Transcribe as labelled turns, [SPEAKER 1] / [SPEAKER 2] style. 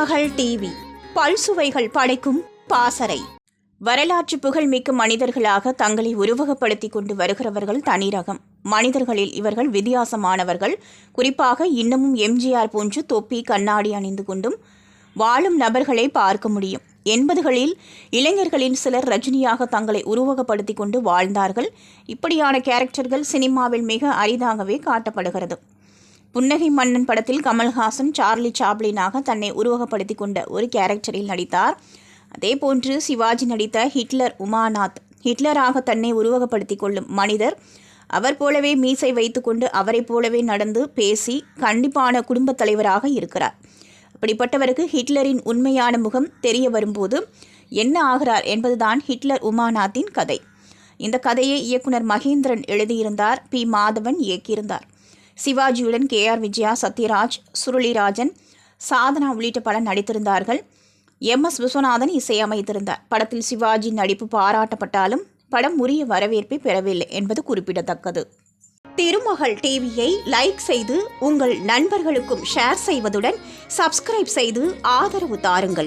[SPEAKER 1] மகள் டிவி. பல்சுவைகள் படைக்கும் பாசறை. வரலாற்று புகழ்மிக்க மனிதர்களாக தங்களை உருவகப்படுத்திக் கொண்டு வருகிறவர்கள் தனிரகம். மனிதர்களில் இவர்கள் வித்தியாசமானவர்கள். குறிப்பாக இன்னமும் எம்ஜிஆர் போன்று தொப்பி கண்ணாடி அணிந்து கொண்டும் வாழும் நபர்களை பார்க்க முடியும். எண்பதுகளில் இளைஞர்களின் சிலர் ரஜினியாக தங்களை உருவகப்படுத்திக் கொண்டு வாழ்ந்தார்கள். இப்படியான கேரக்டர்கள் சினிமாவில் மிக அரிதாகவே காட்டப்படுகிறது. புன்னகை மன்னன் படத்தில் கமல்ஹாசன் சார்லி சாப்ளினாக தன்னை உருவகப்படுத்திக் கொண்ட ஒரு கேரக்டரில் நடித்தார். அதேபோன்று சிவாஜி நடித்த ஹிட்லர் உமாநாத் ஹிட்லராக தன்னை உருவகப்படுத்திக் கொள்ளும் மனிதர். அவர் போலவே மீசை வைத்துக்கொண்டு அவரைப் போலவே நடந்து பேசி கண்டிப்பான குடும்பத் தலைவராக இருக்கிறார். அப்படிப்பட்டவருக்கு ஹிட்லரின் உண்மையான முகம் தெரிய வரும்போது என்ன ஆகிறார் என்பதுதான் ஹிட்லர் உமாநாத்தின் கதை. இந்த கதையை இயக்குனர் மகேந்திரன் எழுதியிருந்தார். பி. மாதவன் இயக்கியிருந்தார். சிவாஜியுடன் கே ஆர் விஜயா சத்யராஜ் சுருளிராஜன் சாதனா உள்ளிட்ட பலர் நடித்திருந்தார்கள். எம். எஸ். விஸ்வநாதன் இசையமைத்திருந்தார். படத்தில் சிவாஜி நடிப்பு பாராட்டப்பட்டாலும் படம் உரிய வரவேற்பை பெறவில்லை என்பது குறிப்பிடத்தக்கது. திருமகள் டிவியை லைக் செய்து உங்கள் நண்பர்களுக்கும் ஷேர் செய்வதுடன் சப்ஸ்கிரைப் செய்து ஆதரவு தாருங்கள்.